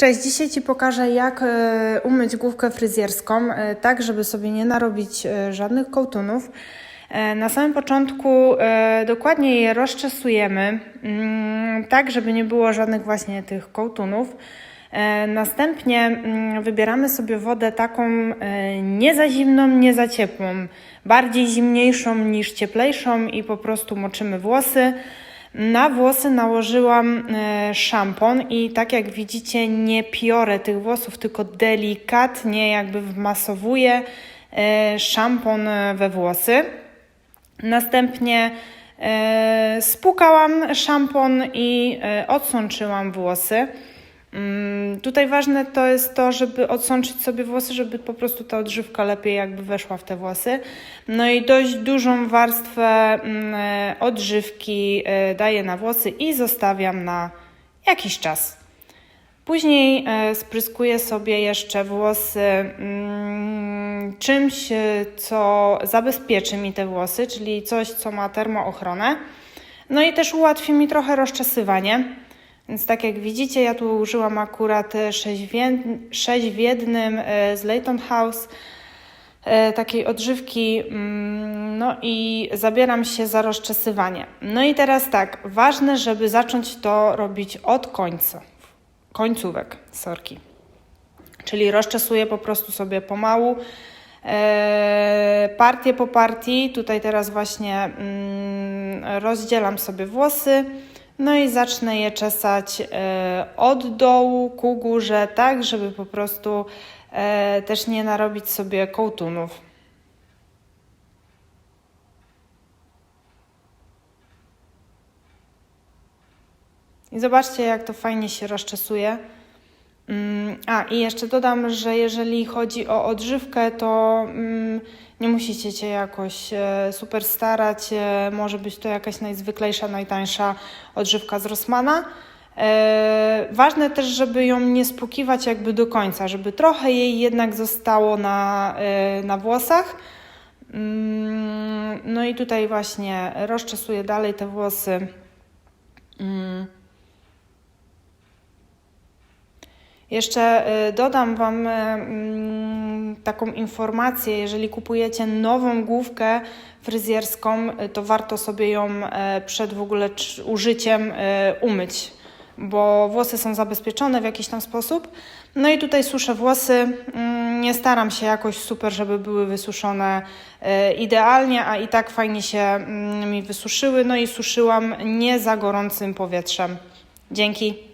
Cześć, dzisiaj Ci pokażę jak e, umyć główkę fryzjerską, e, tak żeby sobie nie narobić e, żadnych kołtunów. Na samym początku dokładnie je rozczesujemy, mm, tak żeby nie było żadnych właśnie tych kołtunów. Następnie mm, wybieramy sobie wodę taką nie za zimną, nie za ciepłą, bardziej zimniejszą niż cieplejszą i po prostu moczymy włosy. Na włosy nałożyłam e, szampon i tak jak widzicie nie piorę tych włosów, tylko delikatnie jakby wmasowuję e, szampon e, we włosy. Następnie spłukałam szampon i odsączyłam włosy. Mm, Tutaj ważne to jest to, żeby odsączyć sobie włosy, żeby po prostu ta odżywka lepiej jakby weszła w te włosy. No i dość dużą warstwę mm, e, odżywki e, daję na włosy i zostawiam na jakiś czas. Później e, spryskuję sobie jeszcze włosy mm, czymś, co zabezpieczy mi te włosy, czyli coś, co ma termoochronę. No i też ułatwi mi trochę rozczesywanie. Więc tak jak widzicie, ja tu użyłam akurat 6 w, jed- sześć w jednym e, z Leighton House, e, takiej odżywki, mm, no i zabieram się za rozczesywanie. No i teraz tak, ważne, żeby zacząć to robić od końca, końcówek, sorki. Czyli rozczesuję po prostu sobie pomału, e, partię po partii. Tutaj teraz właśnie mm, rozdzielam sobie włosy. No i zacznę je czesać e, od dołu ku górze, tak żeby po prostu e, też nie narobić sobie kołtunów. I zobaczcie, jak to fajnie się rozczesuje. Mm, A, i jeszcze dodam, że jeżeli chodzi o odżywkę, to mm, nie musicie się jakoś e, super starać. E, może być to jakaś najzwyklejsza, najtańsza odżywka z Rossmana. E, ważne też, żeby ją nie spłukiwać jakby do końca, żeby trochę jej jednak zostało na, na włosach. Mm, no i tutaj właśnie rozczesuję dalej te włosy. Jeszcze y, dodam Wam y, mm, taką informację, jeżeli kupujecie nową główkę fryzjerską, y, to warto sobie ją przed w ogóle użyciem umyć, bo włosy są zabezpieczone w jakiś tam sposób. No i tutaj suszę włosy. Mm, Nie staram się jakoś super, żeby były wysuszone idealnie, a i tak fajnie się mm, mi wysuszyły. No i suszyłam nie za gorącym powietrzem. Dzięki.